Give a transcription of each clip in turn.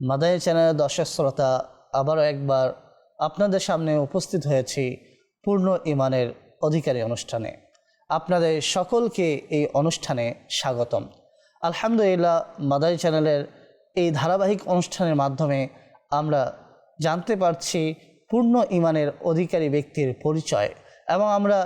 মাদানী চ্যানেলের দর্শক শ্রোতা, আবারও একবার আপনাদের সামনে উপস্থিত হয়েছি পূর্ণ ইমানের অধিকারী অনুষ্ঠানে। আপনাদের সকলকে এই অনুষ্ঠানে স্বাগতম। আলহামদুলিল্লাহ মাদানী চ্যানেলের এই ধারাবাহিক অনুষ্ঠানের মাধ্যমে আমরা জানতে পারছি পূর্ণ ইমানের অধিকারী ব্যক্তির পরিচয় এবং আমরা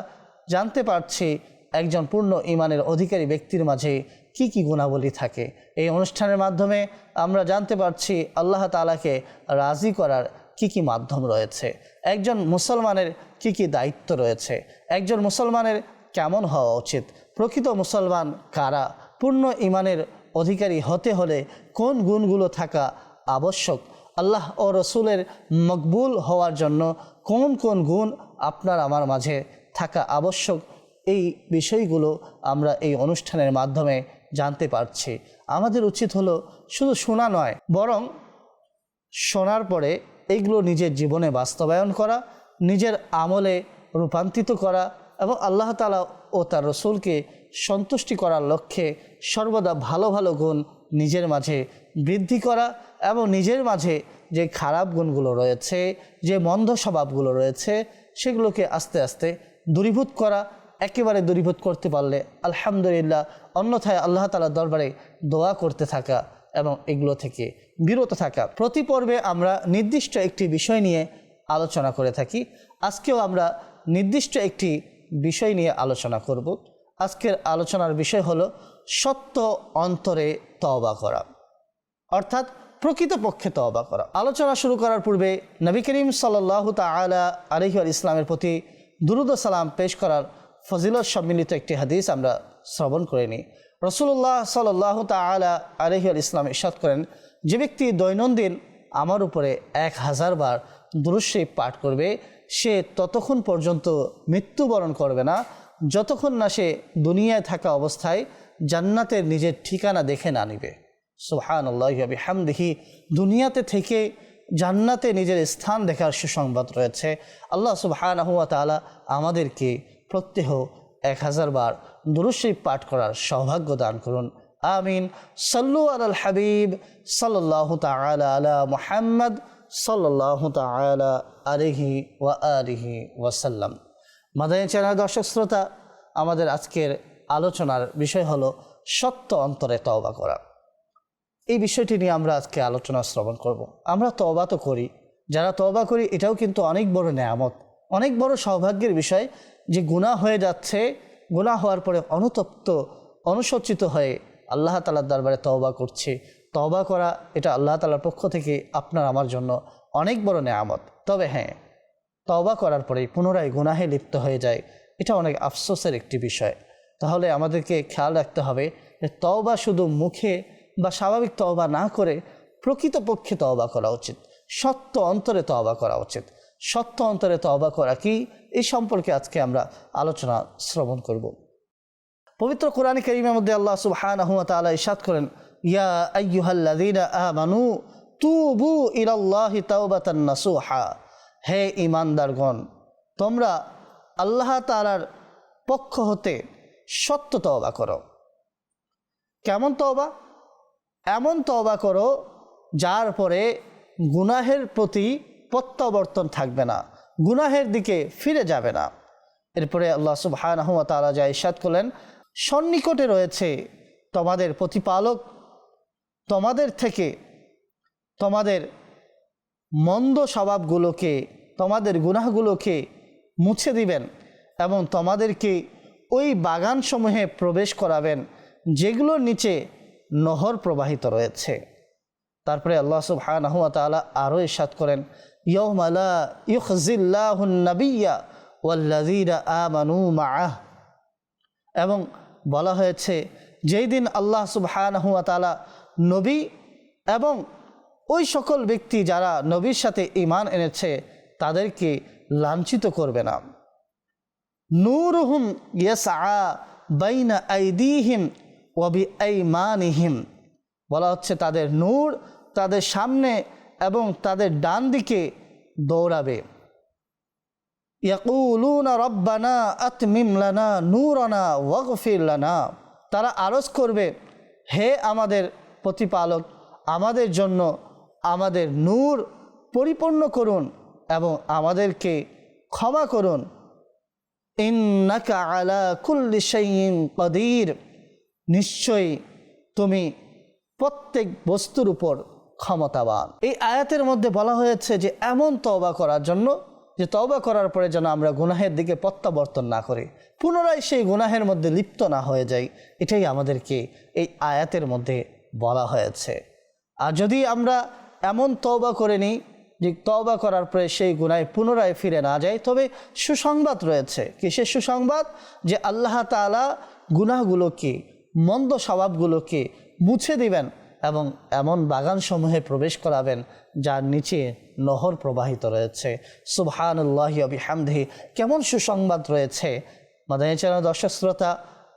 জানতে পারছি একজন পূর্ণ ইমানের অধিকারী ব্যক্তির মাঝে কি কি গুণাবলী থাকে? এই অনুষ্ঠানের মাধ্যমে আমরা জানতে পারছি আল্লাহ তালাকে রাজি করার কি কি মাধ্যম রয়েছে। একজন মুসলমানের কি কি দায়িত্ব রয়েছে? একজন মুসলমানের কেমন হওয়া উচিত? প্রকৃত মুসলমান কারা? পূর্ণ ইমানের অধিকারী হতে হলে কোন গুণগুলো থাকা আবশ্যক? আল্লাহ ও রসুলের মকবুল হওয়ার জন্য কোন কোন গুণ আপনার আমার মাঝে থাকা আবশ্যক? এই বিষয়গুলো আমরা এই অনুষ্ঠানের মাধ্যমে জানতে পারছি। আমাদের উচিত হলো শুধু শোনা নয়, বরং শোনার পরে এইগুলো নিজের জীবনে বাস্তবায়ন করা, নিজের আমলে রূপান্তরিত করা এবং আল্লাহ তালা ও তার রসুলকে সন্তুষ্টি করার লক্ষ্যে সর্বদা ভালো ভালো গুণ নিজের মাঝে বৃদ্ধি করা এবং নিজের মাঝে যে খারাপ গুণগুলো রয়েছে, যে মন্দ স্বভাবগুলো রয়েছে, সেগুলোকে আস্তে আস্তে দূরীভূত করা, একেবারে দূরীভূত করতে পারলে আলহামদুলিল্লাহ অন্যথায় আল্লাহ তালার দরবারে দোয়া করতে থাকা এবং এগুলো থেকে বিরত থাকা। প্রতি পর্বে আমরা নির্দিষ্ট একটি বিষয় নিয়ে আলোচনা করে থাকি। আজকেও আমরা নির্দিষ্ট একটি বিষয় নিয়ে আলোচনা করব। আজকের আলোচনার বিষয় হলো সত্য অন্তরে তওবা করা। অর্থাৎ প্রকৃতপক্ষে তওবা করা। আলোচনা শুরু করার পূর্বে নবী করিম সাল্লাহ তালা আলহি আল ইসলামের প্রতি দুরুদ সালাম পেশ করার ফজিলত সম্মিলিত একটি হাদিস আমরা শ্রবণ করে নিই রসুল্লাহ সাল্লাহ তালা আলহি আল ইসলাম ইসাদ করেন, যে ব্যক্তি দৈনন্দিন আমার উপরে এক হাজার বার দুরুশ্রী পাঠ করবে, সে ততক্ষণ পর্যন্ত মৃত্যুবরণ করবে না। যতক্ষণ না সে দুনিয়ায় থাকা অবস্থায় জান্নাতের নিজের ঠিকানা দেখে না নিবে। সুহান আল্লাহ হামদিহি দুনিয়াতে থেকে জান্নাতে নিজের স্থান দেখার সুসংবাদ রয়েছে। আল্লাহ সুবহান হুয়া তালা আমাদেরকে প্রত্যেহ এক হাজার বার দুরুশরীফ পাঠ করার সৌভাগ্য দান করুন। আমিন। সাল্লু আল হাবিব সাল্লাহ তালা আলা মুহাম্মদ সাল্লাহ তালা আলিহি ওয়া আলিহি ওয়াসাল্লাম। মাদানী চ্যানেল দর্শক শ্রোতা, আমাদের আজকের আলোচনার বিষয় হলো সত্য অন্তরে তওবা করা। এই বিষয়টি নিয়ে আমরা আজকে আলোচনা শ্রবণ করব। আমরা তওবা তো করি। যারা তওবা করি, এটাও কিন্তু অনেক বড় নেয়ামত, অনেক বড় সৌভাগ্যের বিষয় যে গুণা হয়ে যাচ্ছে গুণা হওয়ার পরে অনুতপ্ত, অনুসজ্জিত হয়ে আল্লাহ তালার দরবারে তওবা করছে। তওবা করা এটা আল্লাহ তালার পক্ষ থেকে আপনার আমার জন্য অনেক বড় নেয়ামত। তবে হ্যাঁ তওবা করার পরে পুনরায় গুনাহে লিপ্ত হয়ে যায় এটা অনেক আফসোসের একটি বিষয়। তাহলে আমাদেরকে খেয়াল রাখতে হবে যে তওবা শুধু মুখে বা স্বাভাবিক তওবা না করে প্রকৃতপক্ষে তওবা করা উচিত। সত্য অন্তরে তওবা করা উচিত। সত্য অন্তরে তওবা করা কি? এই সম্পর্কে আজকে আমরা আলোচনা শ্রবণ করব। পবিত্র কোরআন করিমের মধ্যে আল্লাহ সুবহানাহু ওয়া তাআলা ইরশাদ করেন, ইয়া আইয়ুহাল্লাযীনা আমানু তুবু ইলাল্লাহি তাওবাতান হে ইমানদারগণ তোমরা আল্লাহ তাআলার পক্ষ হতে সত্য তওবা করো। কেমন তওবা? এমন তওবা করো যার পরে গুনাহের প্রতি প্রত্যাবর্তন থাকবে না। গুনাহের দিকে ফিরে যাবে না। এরপরে আল্লাহ সুবহানাহু ওয়া তাআলা যা ইরশাদ করলেন, সন্নিকটে রয়েছে তোমাদের প্রতিপালক, তোমাদের থেকে তোমাদের মন্দ স্বভাবগুলোকে, তোমাদের গুনাহগুলোকে মুছে দিবেন এবং তোমাদেরকে ওই বাগানসমূহে প্রবেশ করাবেন, যেগুলোর নিচে নহর প্রবাহিত রয়েছে। তারপরে আল্লাহ সুবহানাহু আরও ইরশাদ করেন ইয়াউমা লা ইউখজিল্লাহুন নাবিয়্যা ওয়াল্লাযীনা আমানু মাআহ। এবং বলা হয়েছে, যেই দিন আল্লাহ সুবহানাহু ওয়া তাআলা নবী এবং ওই সকল ব্যক্তি যারা নবীর সাথে ইমান এনেছে, তাদেরকে লাঞ্ছিত করবে না। নূরহুম ইয়াসআ বাইনা আইদিহিম ওয়াবি আইমানিহিম বলা হচ্ছে, তাদের নূর তাদের সামনে এবং তাদের ডান দিকে দৌড়াবে। ইয়াকুলুনা রব্বানা আতমিম নূরানা ওয়াগফির লানা। তারা আরজ করবে, হে আমাদের প্রতিপালক, আমাদের জন্য আমাদের নূর পরিপূর্ণ করুন এবং আমাদেরকে ক্ষমা করুন। আলা কুল্লি কদির। নিশ্চয়ই তুমি প্রত্যেক বস্তুর উপর ক্ষমতাবান। এই আয়াতের মধ্যে বলা হয়েছে যে, এমন তওবা করার জন্য যে, তওবা করার পরে যেন আমরা গুনাহের দিকে প্রত্যাবর্তন না করি, পুনরায় সেই গুনাহের মধ্যে লিপ্ত না হয়ে যাই, এটাই আমাদেরকে এই আয়াতের মধ্যে বলা হয়েছে। আর যদি আমরা এমন তওবা করে নিই যে, তওবা করার পরে সেই গুনায় পুনরায় ফিরে না যায় তবে সুসংবাদ রয়েছে। কিসের সুসংবাদ? যে, আল্লাহ তাআলা গুনাহগুলোকে, মন্দ স্বভাবগুলোকে মুছে দিবেন এবং এমন বাগানসমূহে প্রবেশ করাবেন, যার নিচে নহর প্রবাহিত রয়েছে। সুবহানুল্লাহি আবিহামদিহি কেমন সুসংবাদ রয়েছে? মাদানী চ্যানেল দর্শক শ্রোতা,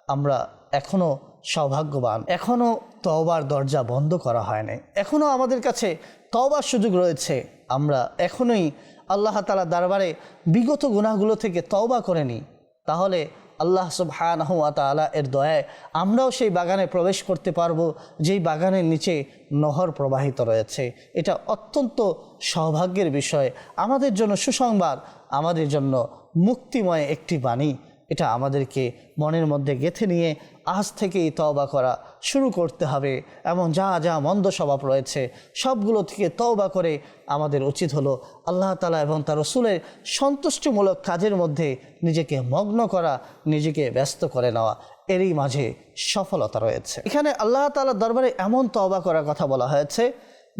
আমরা এখনও সৌভাগ্যবান। এখনও তওবার দরজা বন্ধ করা হয়নি। এখনও আমাদের কাছে তওবার সুযোগ রয়েছে। আমরা এখনোই আল্লাহ তালা দরবারে বিগত গুনাহগুলো থেকে তওবা করে নিই। তাহলে আল্লাহ সব ওয়া তাআলা এর দয়ায় আমরাও সেই বাগানে প্রবেশ করতে পারব, যেই বাগানের নিচে নহর প্রবাহিত রয়েছে। এটা অত্যন্ত সৌভাগ্যের বিষয়। আমাদের জন্য সুসংবাদ, আমাদের জন্য মুক্তিময় একটি বাণী। এটা আমাদেরকে মনের মধ্যে গেঁথে নিয়ে আজ থেকেই তওবা করা শুরু করতে হবে। এবং যা যা মন্দ স্বভাব রয়েছে, সবগুলো থেকে তওবা করে আমাদের উচিত হলো আল্লাহ তালা এবং তার রসুলের সন্তুষ্টিমূলক কাজের মধ্যে নিজেকে মগ্ন করা, নিজেকে ব্যস্ত করে নেওয়া, এরই মাঝে সফলতা রয়েছে। এখানে আল্লাহ তালার দরবারে এমন তওবা করার কথা বলা হয়েছে,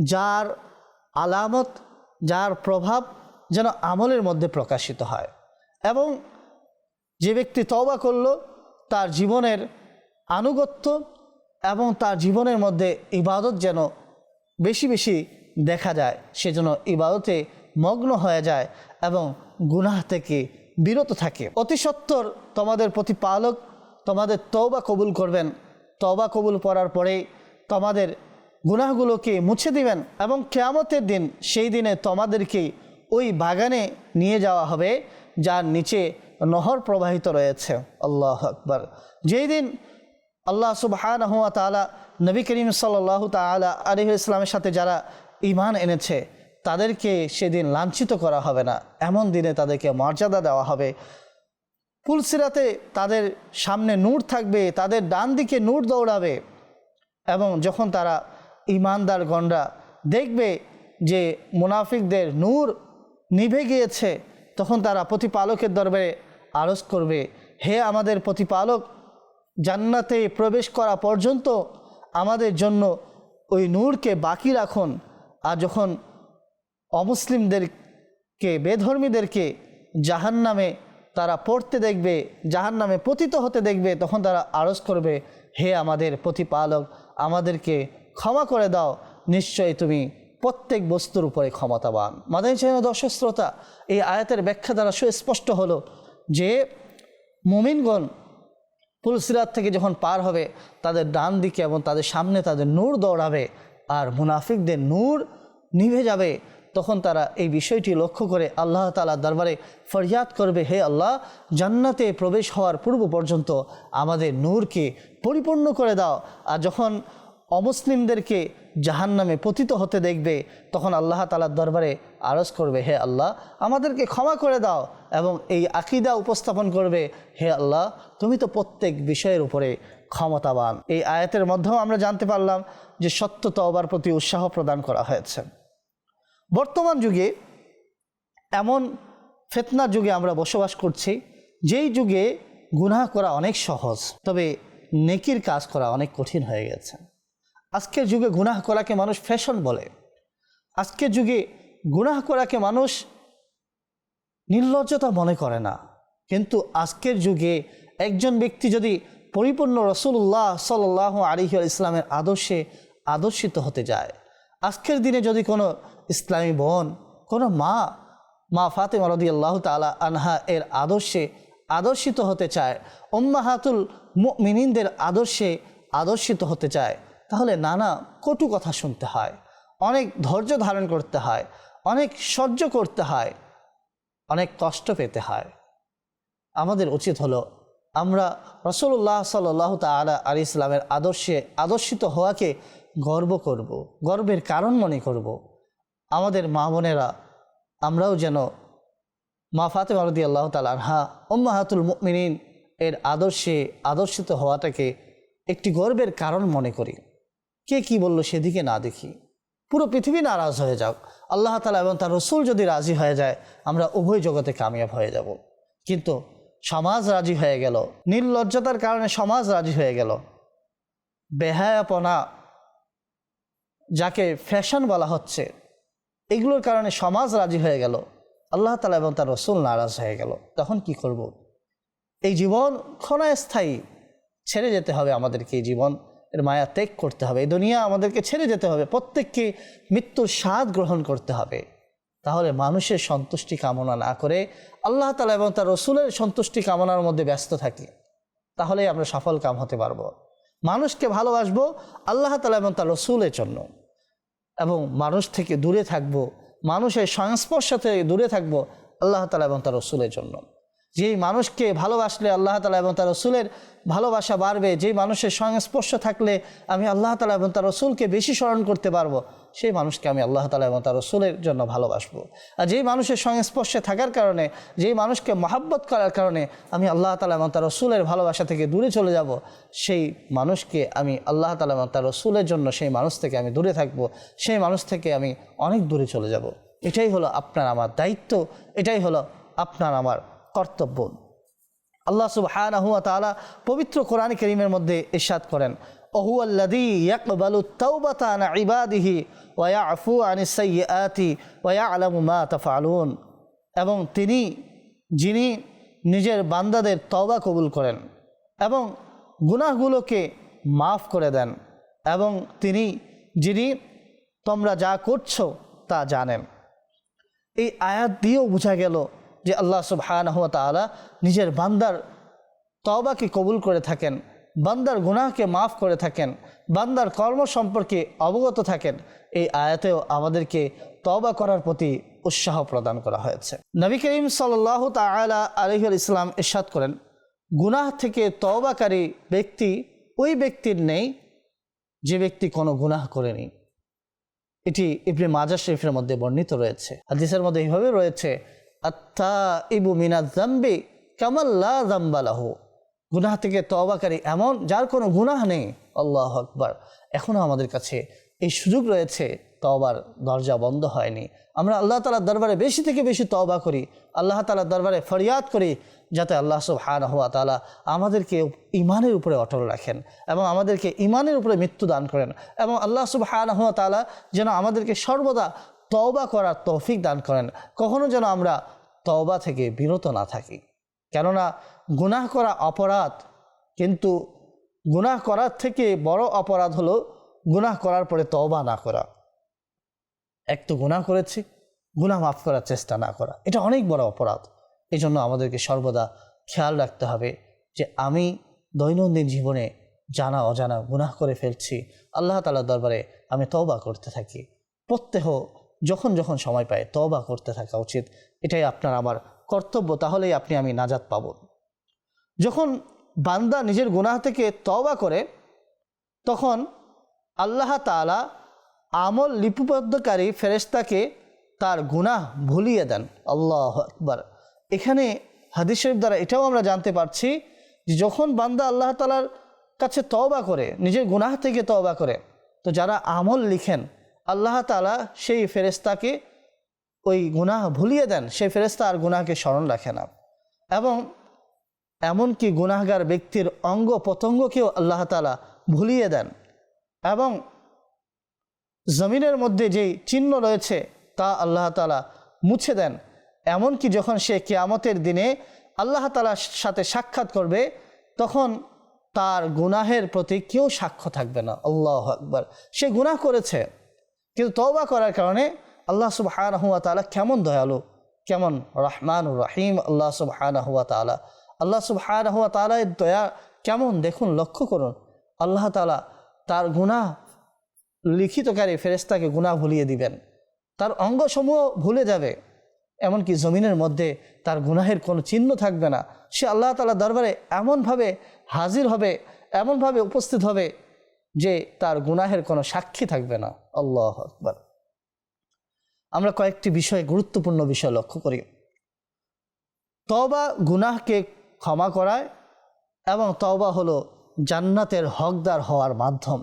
যার আলামত, যার প্রভাব যেন আমলের মধ্যে প্রকাশিত হয় এবং যে ব্যক্তি তওবা করল, তার জীবনের আনুগত্য এবং তার জীবনের মধ্যে ইবাদত যেন বেশি বেশি দেখা যায়, সে যেন ইবাদতে মগ্ন হয়ে যায় এবং গুনাহ থেকে বিরত থাকে। অতি সত্বর তোমাদের প্রতিপালক তোমাদের তওবা কবুল করবেন। তওবা কবুল করার পরেই তোমাদের গুনাহগুলোকে মুছে দিবেন এবং কেয়ামতের দিন সেই দিনে তোমাদেরকে ওই বাগানে নিয়ে যাওয়া হবে, যার নিচে নহর প্রবাহিত রয়েছে। আল্লাহ আকবর। যেই দিন আল্লাহ সুবহান হুয়া তালা নবী করিম সাল্লাহ তালা আলহ ইসলামের সাথে যারা ইমান এনেছে, তাদেরকে সেদিন লাঞ্ছিত করা হবে না। এমন দিনে তাদেরকে মর্যাদা দেওয়া হবে। পুলসিরাতে তাদের সামনে নূর থাকবে, তাদের ডান দিকে নূর দৌড়াবে এবং যখন তারা ইমানদার গণরা দেখবে যে মুনাফিকদের নূর নিভে গিয়েছে, তখন তারা প্রতিপালকের দরবারে আরজ করবে, হে আমাদের প্রতিপালক, জান্নাতে প্রবেশ করা পর্যন্ত আমাদের জন্য ওই নূরকে বাকি রাখুন। আর যখন অমুসলিমদেরকে, বেধর্মীদেরকে জাহান নামে তারা পড়তে দেখবে জাহান নামে পতিত হতে দেখবে, তখন তারা আরজ করবে, হে আমাদের প্রতিপালক, আমাদেরকে ক্ষমা করে দাও। নিশ্চয়ই তুমি প্রত্যেক বস্তুর উপরে ক্ষমতাবান। মাদানী চাইনা দর্শক শ্রোতা, এই আয়াতের ব্যাখ্যা দ্বারা সুস্পষ্ট হলো যে মুমিনগণ পুলসিরাত থেকে যখন পার হবে, তাদের ডান দিকে এবং তাদের সামনে তাদের নূর দৌড়াবে আর মুনাফিকদের নূর নিভে যাবে। তখন তারা এই বিষয়টি লক্ষ্য করে আল্লাহ তালা দরবারে ফরিয়াদ করবে, হে আল্লাহ, জান্নাতে প্রবেশ হওয়ার পূর্ব পর্যন্ত আমাদের নূরকে পরিপূর্ণ করে দাও। আর যখন অমুসলিমদেরকে জাহান নামে পতিত হতে দেখবে, তখন আল্লাহ তালার দরবারে আরজ করবে, হে আল্লাহ, আমাদেরকে ক্ষমা করে দাও এবং এই আকিদা উপস্থাপন করবে, হে আল্লাহ, তুমি তো প্রত্যেক বিষয়ের উপরে ক্ষমতাবান। এই আয়াতের মধ্যেও আমরা জানতে পারলাম যে সত্য তওবার প্রতি উৎসাহ প্রদান করা হয়েছে। বর্তমান যুগে এমন ফেতনার যুগে আমরা বসবাস করছি, যেই যুগে গুনাহ করা অনেক সহজ, তবে নেকির কাজ করা অনেক কঠিন হয়ে গেছে। আজকের যুগে গুনাহ করাকে মানুষ ফ্যাশন বলে। আজকের যুগে গুনাহ করাকে মানুষ নির্লজ্জতা মনে করে না। কিন্তু আজকের যুগে একজন ব্যক্তি যদি পরিপূর্ণ রসুল্লাহ সাল্লাহ আলিহ ইসলামের আদর্শে আদর্শিত হতে যায়, আজকের দিনে যদি কোনো ইসলামী বোন, কোনো মা মা ফাতেমা রদি আল্লাহ তালা আনহা এর আদর্শে আদর্শিত হতে চায় ওম্মাহাতুল মিনিনদের আদর্শে আদর্শিত হতে চায় তাহলে নানা কটু কথা শুনতে হয়, অনেক ধৈর্য ধারণ করতে হয়, অনেক সহ্য করতে হয়, অনেক কষ্ট পেতে হয় আমাদের উচিত হলো আমরা রসুল্লাহ সাল্লাহ তালা আলি ইসলামের আদর্শে আদর্শিত হওয়াকে গর্ব করব। গর্বের কারণ মনে করব। আমাদের মা বোনেরা, আমরাও যেন মা ফাতেমা রদি আল্লাহ তালহা ওম্মাহাতুল মিনিন এর আদর্শে আদর্শিত হওয়াটাকে একটি গর্বের কারণ মনে করি কে কি বলল সেদিকে না দেখি। পুরো পৃথিবী নারাজ হয়ে যাক। আল্লাহ তালা এবং তার রসুল যদি রাজি হয়ে যায়, আমরা উভয় জগতে কামিয়াব হয়ে যাব। কিন্তু সমাজ রাজি হয়ে গেল। নির্লজ্জতার কারণে সমাজ রাজি হয়ে গেল। বেহায়াপনা, যাকে ফ্যাশন বলা হচ্ছে, এগুলোর কারণে সমাজ রাজি হয়ে গেল। আল্লাহ তালা এবং তার রসুল নারাজ হয়ে গেল। তখন কি করব। এই জীবন ক্ষণস্থায়ী। ছেড়ে যেতে হবে আমাদেরকে এই জীবন। এর মায়া ত্যাগ করতে হবে। এই দুনিয়া আমাদেরকে ছেড়ে যেতে হবে। প্রত্যেককে মৃত্যুর স্বাদ গ্রহণ করতে হবে। তাহলে মানুষের সন্তুষ্টি কামনা না করে আল্লাহ তালা এবং তার রসুলের সন্তুষ্টি কামনার মধ্যে ব্যস্ত থাকি তাহলে আমরা সফল কাম হতে পারব। মানুষকে ভালোবাসবো আল্লাহ তালা এবং তার রসুলের জন্য। এবং মানুষ থেকে দূরে থাকব, মানুষের সংস্পর্শ থেকে দূরে থাকব আল্লাহ তালা এবং তার রসুলের জন্য। যেই মানুষকে ভালোবাসলে আল্লাহ তালা এবং তার রসুলের ভালোবাসা বাড়বে, যেই মানুষের সংস্পর্শ থাকলে আমি আল্লাহ তালা এবং তার রসুলকে বেশি স্মরণ করতে পারব, সেই মানুষকে আমি আল্লাহ তালা এবং তার রসুলের জন্য ভালোবাসবো। আর যেই মানুষের সংস্পর্শে থাকার কারণে, যেই মানুষকে মহাব্বত করার কারণে আমি আল্লাহ তালা এবং তার রসুলের ভালোবাসা থেকে দূরে চলে যাব, সেই মানুষকে আমি আল্লাহ তালা এবং তার রসুলের জন্য সেই মানুষ থেকে আমি দূরে থাকব, সেই মানুষ থেকে আমি অনেক দূরে চলে যাব। এটাই হলো আপনার আমার দায়িত্ব, এটাই হলো আপনার আমার কর্তব্য। আল্লাহ সুবহানাহু ওয়া তাআলা পবিত্র কোরআন করিমের মধ্যে ইরশাদ করেন আল্লাযী ইয়াকবালু ওয়া সাইয়্যাতি ওয়া তাফআলুন। এবং তিনি, যিনি নিজের বান্দাদের তওবা কবুল করেন এবং গুনাহগুলোকে মাফ করে দেন এবং তিনি, যিনি তোমরা যা করছ তা জানেন। এই আয়াত দিয়েও বোঝা গেল যে আল্লাহ সুবহানাহু তাআলা নিজের বান্দার তওবাকে কবুল করে থাকেন, বান্দার গুনাহকে মাফ করে থাকেন, বান্দার কর্ম সম্পর্কে অবগত থাকেন। এই আয়াতেও আমাদেরকে তওবা করার প্রতি উৎসাহ প্রদান করা হয়েছে। নবী করিম সাল্লাহ তালা আলহিউল ইসলাম ইরশাদ করেন, গুনাহ থেকে তওবাকারী ব্যক্তি ওই ব্যক্তির নেই যে ব্যক্তি কোনো গুনাহ করেনি। এটি ইবনে মাজা শরীফের মধ্যে বর্ণিত রয়েছে। হাদিসের মধ্যে এইভাবে রয়েছে আত্মা ইবু মিনা জাম্বি কামাল্লা জাম্বালাহু গুনাহ থেকে তবাকারী এমন, যার কোনো গুনাহ নেই। আল্লাহ আকবার। এখনও আমাদের কাছে এই সুযোগ রয়েছে, তওবার দরজা বন্ধ হয়নি। আমরা আল্লাহ তালার দরবারে বেশি থেকে বেশি তওবা করি, আল্লাহ তালার দরবারে ফরিয়াদ করি, যাতে আল্লাহ সুবহান হওয়া তালা আমাদেরকে ইমানের উপরে অটল রাখেন এবং আমাদেরকে ইমানের উপরে মৃত্যু দান করেন এবং আল্লাহ সুবহান হওয়া তালা যেন আমাদেরকে সর্বদা তওবা করার তৌফিক দান করেন। কখনো যেন আমরা তওবা থেকে বিরত না থাকি। কেননা গুনাহ করা অপরাধ কিন্তু গুনাহ করার থেকে বড় অপরাধ হলো গুনাহ করার পরে তওবা না করা। এক তো গুনাহ করেছি, গুনাহ মাফ করার চেষ্টা না করা। এটা অনেক বড় অপরাধ। এই জন্য আমাদেরকে সর্বদা খেয়াল রাখতে হবে যে আমি দৈনন্দিন জীবনে জানা, অজানা গুনাহ করে ফেলছি, আল্লাহ তালার দরবারে আমি তওবা করতে থাকি। প্রত্যেহ যখন যখন সময় পায় তওবা করতে থাকা উচিত। এটাই আপনার আমার কর্তব্য, তাহলেই আপনি আমি নাজাত পাব। যখন বান্দা নিজের গুনাহ থেকে তওবা করে, তখন আল্লাহ তালা আমল লিপিবদ্ধকারী ফেরেস্তাকে তার গুনাহ ভুলিয়ে দেন। আল্লাহ আকবার। এখানে হাদিস শরীফ দ্বারা এটাও আমরা জানতে পারছি যে যখন বান্দা আল্লাহ তালার কাছে তওবা করে, নিজের গুনাহ থেকে তওবা করে, তো যারা আমল লিখেন, আল্লাহ তালা সেই ফেরেস্তাকে ওই গুনাহ ভুলিয়ে দেন, সেই ফেরেস্তা আর গুনাহকে স্মরণ রাখে না। এবং এমনকি গুনাহগার ব্যক্তির অঙ্গ প্রত্যঙ্গকেও আল্লাহ তালা ভুলিয়ে দেন। এবং জমিনের মধ্যে যেই চিহ্ন রয়েছে, তা আল্লাহ তালা মুছে দেন। এমনকি যখন সে কেয়ামতের দিনে আল্লাহ তালার সাথে সাক্ষাৎ করবে, তখন তার গুনাহের প্রতি কেউ সাক্ষ্য থাকবে না। আল্লাহ আকবর। সে গুনাহ করেছে, কিন্তু তওবা করার কারণে আল্লাহ সুবহান হুয়া তালা কেমন দয়ালু? কেমন রহমান রাহিম আল্লাহ সুবহান হুয়া তালা আল্লাহ সুবহান হুয়া তালা দয়া কেমন দেখুন, লক্ষ্য করুন। আল্লাহ তালা তার গুনাহ লিখিতকারী ফেরেস্তাকে গুনাহ ভুলিয়ে দিবেন। তার অঙ্গসমূহ ভুলে যাবে। এমনকি জমিনের মধ্যে তার গুনাহের কোনো চিহ্ন থাকবে না। সে আল্লাহ তালা দরবারে এমনভাবে হাজির হবে, এমনভাবে উপস্থিত হবে যে তার গুনাহের কোনো সাক্ষী থাকবে না। আল্লাহ আকবর। আমরা কয়েকটি বিষয়ে গুরুত্বপূর্ণ বিষয় লক্ষ্য করি। তবা গুনাহকে ক্ষমা করায় এবং তওবা হলো জান্নাতের হকদার হওয়ার মাধ্যম।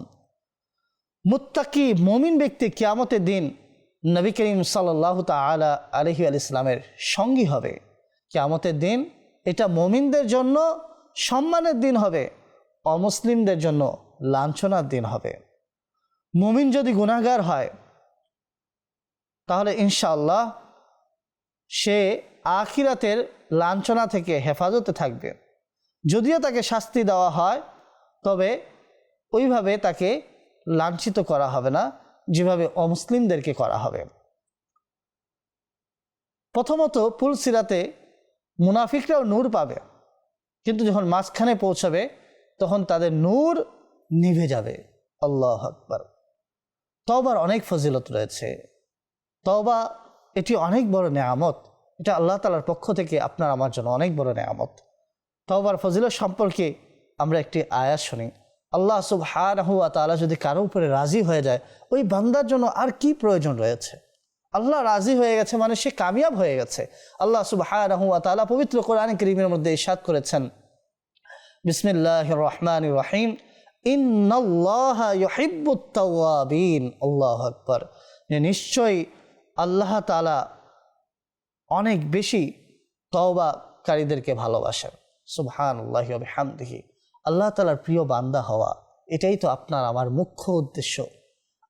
মুত্তাকি মমিন ব্যক্তি কিয়ামতের দিন নবী করিম সাল্লাহ তালা আলহি আল ইসলামের সঙ্গী হবে। কিয়ামতের দিন এটা মমিনদের জন্য সম্মানের দিন হবে, অমুসলিমদের জন্য লাঞ্ছনার দিন হবে। মুমিন যদি গুণাগার হয় তাহলে ইনশাআল্লাহ সে আখিরাতের লাঞ্ছনা থেকে হেফাজতে থাকবে। যদিও তাকে শাস্তি দেওয়া হয়, তবে ওইভাবে তাকে লাঞ্ছিত করা হবে না, যেভাবে অমুসলিমদেরকে করা হবে। প্রথমত পুলসিরাতে মুনাফিকরাও নূর পাবে, কিন্তু যখন মাঝখানে পৌঁছাবে, তখন তাদের নূর নিভে যাবে। আল্লাহ আকবর। তবার অনেক ফজিলত রয়েছে। তবা এটি অনেক বড় নেয়ামত। এটা আল্লাহ তালার পক্ষ থেকে আপনার আমার জন্য অনেক বড় নেয়ামত। তবার ফজিলত সম্পর্কে আমরা একটি আয়াত শুনি। আল্লাহ সুবহানাহুয়া তাআলা যদি কারও উপরে রাজি হয়ে যায়, ওই বান্দার জন্য আর কি প্রয়োজন রয়েছে? আল্লাহ রাজি হয়ে গেছে মানে সে কামিয়াব হয়ে গেছে। আল্লাহ সুবহানাহুয়া তাআলা পবিত্র কোরআন করিমের মধ্যে ইরশাদ করেছেন। বিসমিল্লাহ রহমান রহিম। ইন্নাল্লাহ ইউহিব্বুত তাওয়াবিন। আল্লাহ আকবার। নিশ্চয়ই আল্লাহ তালা অনেক বেশি তওবাকারীদেরকে ভালোবাসেন। সুবহান আল্লাহ হামদিহি আল্লাহ তালার প্রিয় বান্দা হওয়া, এটাই তো আপনার আমার মুখ্য উদ্দেশ্য।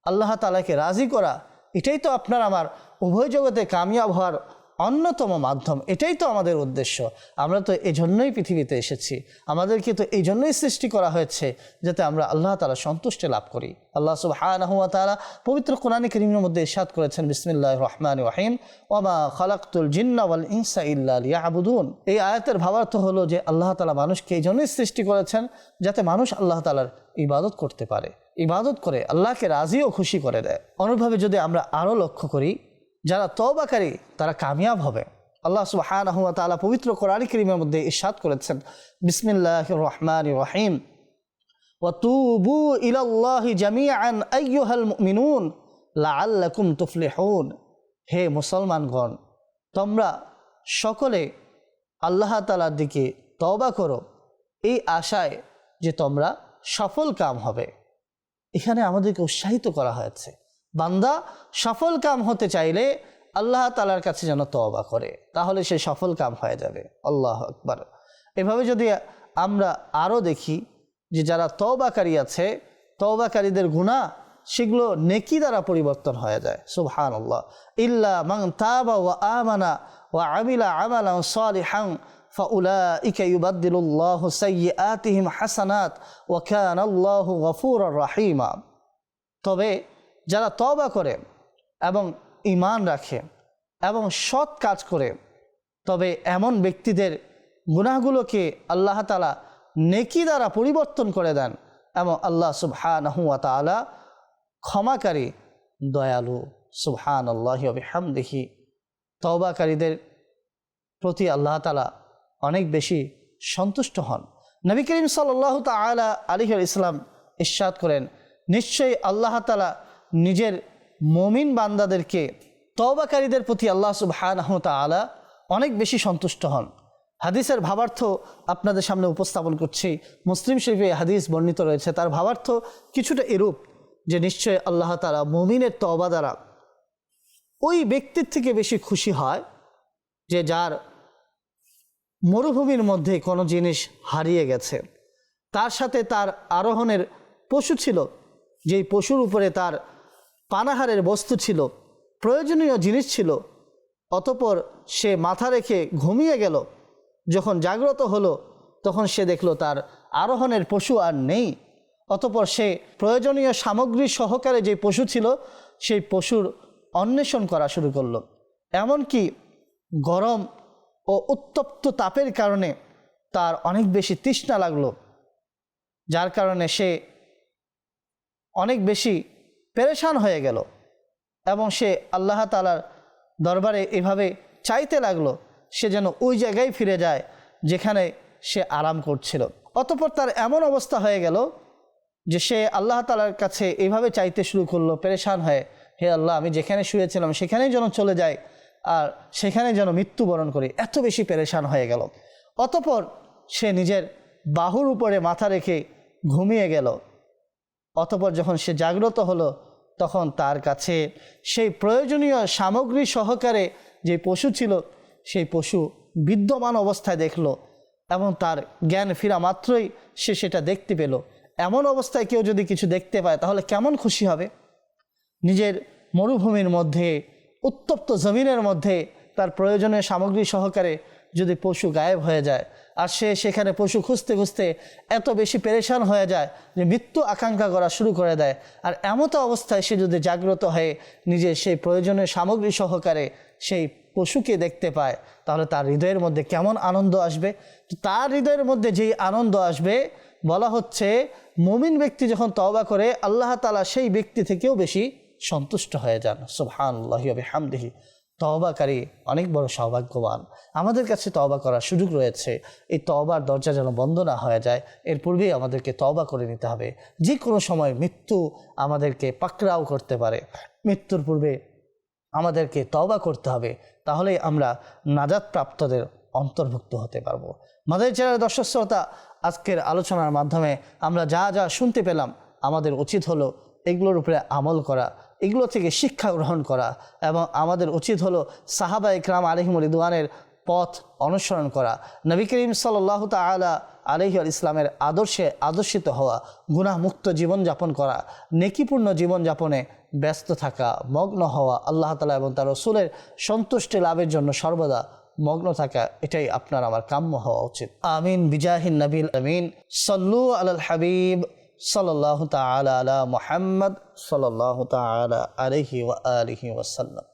আল্লাহ তালাকে রাজি করা, এটাই তো আপনার আমার উভয় জগতে কামিয়াব হওয়ার অন্যতম মাধ্যম, এটাই তো আমাদের উদ্দেশ্য। আমরা তো এই জন্যই পৃথিবীতে এসেছি। আমাদেরকে তো এই জন্যই সৃষ্টি করা হয়েছে যাতে আমরা আল্লাহ তালা সন্তুষ্টি লাভ করি। আল্লাহ সব সুবাহ তালা পবিত্র কোরআন করিমের মধ্যে ইসাদ করেছেন বিসমিল্লাহ রহমান রাহিম, ওমা খালাকুল জিন্নাওয়াল ইনসা ইল্লা আবুদুন এই আয়াতের ভাবার্থ হলো যে আল্লাহ তালা মানুষকে এই জন্যই সৃষ্টি করেছেন যাতে মানুষ আল্লাহ তালার ইবাদত করতে পারে। ইবাদত করে আল্লাহকে রাজি ও খুশি করে দেয়। অনুভাবে যদি আমরা আরও লক্ষ্য করি যারা তওবাকারী, তারা কামিয়াব হবে। আল্লাহ সুবহানাহু ওয়া তাআলা পবিত্র কোরআন কারীমের মধ্যে ইরশাদ করেছেন, বিসমিল্লাহির রহমানির রহিম। ওয়া তুবু ইলাল্লাহি জামিআন আইয়ুহাল মুমিনুন হে মুসলমানগণ, তোমরা সকলে আল্লাহ তালার দিকে তবা করো। এই আশায় যে তোমরা সফল কাম হবে। এখানে আমাদেরকে উৎসাহিত করা হয়েছে। বান্দা সফল কাম হতে চাইলে আল্লাহ তালার কাছে যেন তওবা করে তাহলে সে সফল কাম হয়ে যাবে আল্লাহ আকবার এভাবে যদি আমরা আরও দেখি যে যারা তওবাকারী আছে তওবাকারীদের গুণা সেগুলো নেকি দ্বারা পরিবর্তন হয়ে যায় সুবহান আল্লাহ ইল্লা মাং তাবা ওয়া আমানা ওয়া আমিলা আমালা সালিহান فأولئك يبدل الله سيئاتهم حسنات وكان الله غفورا رحيما তবে যারা তবা করে এবং ইমান রাখে এবং সৎ কাজ করে, তবে এমন ব্যক্তিদের গুনাহগুলোকে আল্লাহ তালা নেকি দ্বারা পরিবর্তন করে দেন এবং আল্লাহ সুবহানাহুয়া তালা ক্ষমাকারী, দয়ালু সুবহান আল্লাহ হামদিহি তওবাকারীদের প্রতি আল্লাহ তালা অনেক বেশি সন্তুষ্ট হন। নবী করিম সাল্লাহ তালা আলিহর ইসলাম ইস্বাদ করেন, নিশ্চয়ই আল্লাহ তালা নিজের মমিন বান্দাদেরকে তওবাকারীদের প্রতি আল্লাহ সুবহানাহ তালা অনেক বেশি সন্তুষ্ট হন। হাদিসের ভাবার্থ আপনাদের সামনে উপস্থাপন করছি। মুসলিম শরীফে হাদিস বর্ণিত রয়েছে। তার ভাবার্থ কিছুটা এরূপ যে নিশ্চয় আল্লাহ তালা মমিনের তওবা দ্বারা ওই ব্যক্তির থেকে বেশি খুশি হয় যে যার মরুভূমির মধ্যে কোনো জিনিস হারিয়ে গেছে। তার সাথে তার আরোহণের পশু ছিল, যেই পশুর উপরে তার পানাহারের বস্তু ছিল, প্রয়োজনীয় জিনিস ছিল। অতপর সে মাথা রেখে ঘুমিয়ে গেল। যখন জাগ্রত হলো, তখন সে দেখল তার আরোহণের পশু আর নেই। অতপর সে প্রয়োজনীয় সামগ্রী সহকারে যে পশু ছিল, সেই পশুর অন্বেষণ করা শুরু করল। এমনকি গরম ও উত্তপ্ত তাপের কারণে তার অনেক বেশি তৃষ্ণা লাগল, যার কারণে সে অনেক বেশি পেরেশান হয়ে গেল এবং সে আল্লাহ তালার দরবারে এভাবে চাইতে লাগল, সে যেন ওই জায়গায় ফিরে যায় যেখানে সে আরাম করছিল। অতপর তার এমন অবস্থা হয়ে গেল যে সে আল্লাহ তালার কাছে এইভাবে চাইতে শুরু করল, পেরেশান হয়ে, হে আল্লাহ, আমি যেখানে শুয়েছিলাম সেখানেই যেন চলে যাই আর সেখানে যেন মৃত্যুবরণ করি। এত বেশি পেরেশান হয়ে গেল। অতপর সে নিজের বাহুর উপরে মাথা রেখে ঘুমিয়ে গেল। অতপর যখন সে জাগ্রত হলো, তখন তার কাছে সেই প্রয়োজনীয় সামগ্রী সহকারে যে পশু ছিল, সেই পশু বিদ্যমান অবস্থায় দেখল এবং তার জ্ঞান ফিরা মাত্রই সে সেটা দেখতে পেল। এমন অবস্থায় কেউ যদি কিছু দেখতে পায়, তাহলে কেমন খুশি হবে? নিজের মরুভূমির মধ্যে, উত্তপ্ত জমিনের মধ্যে তার প্রয়োজনীয় সামগ্রী সহকারে যদি পশু গায়েব হয়ে যায় আর সে সেখানে পশু খুঁজতে খুঁজতে এত বেশি পেরেশান হয়ে যায় যে মৃত্যু আকাঙ্ক্ষা করা শুরু করে দেয়। আর এমতো অবস্থায় সে যদি জাগ্রত হয়ে নিজের সেই প্রয়োজনীয় সামগ্রী সহকারে সেই পশুকে দেখতে পায়, তাহলে তার হৃদয়ের মধ্যে কেমন আনন্দ আসবে? তার হৃদয়ের মধ্যে যেই আনন্দ আসবে, বলা হচ্ছে মমিন ব্যক্তি যখন তওবা করে, আল্লাহ তালা সেই ব্যক্তি থেকেও বেশি সন্তুষ্ট হয়ে যান। সুবহান হামদিহি তওবাকারী অনেক বড় সৌভাগ্যবান। আমাদের কাছে তওবা করার সুযোগ রয়েছে। এই তওবার দরজা যেন বন্ধ না হয়ে যায়, এর পূর্বেই আমাদেরকে তওবা করে নিতে হবে। যে কোনো সময় মৃত্যু আমাদেরকে পাকড়াও করতে পারে। মৃত্যুর পূর্বে আমাদেরকে তওবা করতে হবে। তাহলেই আমরা নাজাত প্রাপ্তদের অন্তর্ভুক্ত হতে পারব। মাদের চ্যানেলের দর্শক শ্রোতা, আজকের আলোচনার মাধ্যমে আমরা যা যা শুনতে পেলাম, আমাদের উচিত হলো এগুলোর উপরে আমল করা। এগুলো থেকে শিক্ষা গ্রহণ করা এবং আমাদের উচিত হলো সাহাবা ইকরাম আলহিমুল ইদওয়ানের পথ অনুসরণ করা। নবী করিম সাল্লাহ তালা আলহি আল ইসলামের আদর্শে আদর্শিত হওয়া, গুনাহমুক্ত জীবনযাপন করা, নেকিপূর্ণ জীবনযাপনে ব্যস্ত থাকা, মগ্ন হওয়া আল্লাহ তালা এবং তার রসুলের সন্তুষ্টি লাভের জন্য সর্বদা মগ্ন থাকা, এটাই আপনার আমার কাম্য হওয়া উচিত। আমিন, বিজাহিন নবীল আমিন। সল্লু আল হাবিব। সাল্লাহ তালা আলা মোহাম্মদ সাল্লাহ তালা আলহি ওয়া আলহি ওয়াসাল্লাম